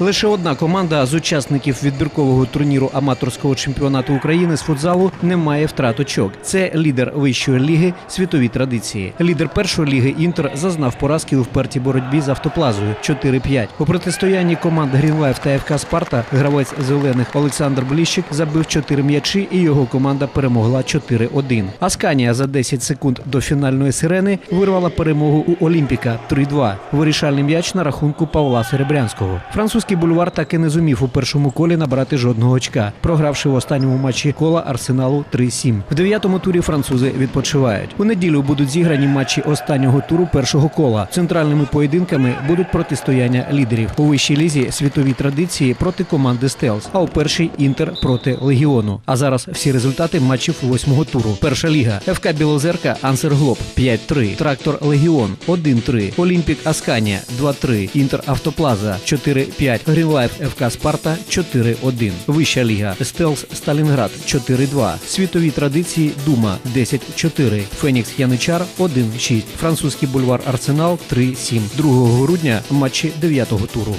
Лише одна команда з учасників відбіркового турніру аматорського чемпіонату України з футзалу не має втрат очок. Це лідер вищої ліги світові традиції. Лідер першої ліги Інтер зазнав поразки у впертій боротьбі з автоплазою 4-5. У протистоянні команд Грінлайф та ФК Спарта гравець зелених Олександр Бліщик забив 4 м'ячі, і його команда перемогла 4-1. Асканія за 10 секунд до фінальної сирени вирвала перемогу у Олімпіка 3-2. Вирішальний м'яч на рахунку Павла Серебрянського. Французький бульвар так і не зумів у першому колі набрати жодного очка, програвши в останньому матчі кола Арсеналу 3-7. В дев'ятому турі французи відпочивають. У неділю будуть зіграні матчі останнього туру першого кола. Центральними поєдинками будуть протистояння лідерів у вищій лізі світові традиції проти команди Стелс, а у першій інтер проти легіону. А зараз всі результати матчів восьмого туру. Перша ліга ФК Білозерка Ансерглоб 5-3, Трактор Легіон 1-3, Олімпік Асканія 2-3, Інтер Автоплаза 4-5, Грінлайф ФК Спарта 4-1. Вища ліга Стелс Сталінград 4-2, Світові традиції Дума 10-4, Фенікс Яничар 1-6, Французький бульвар Арсенал 3-7. 2 грудня матчі 9-го туру.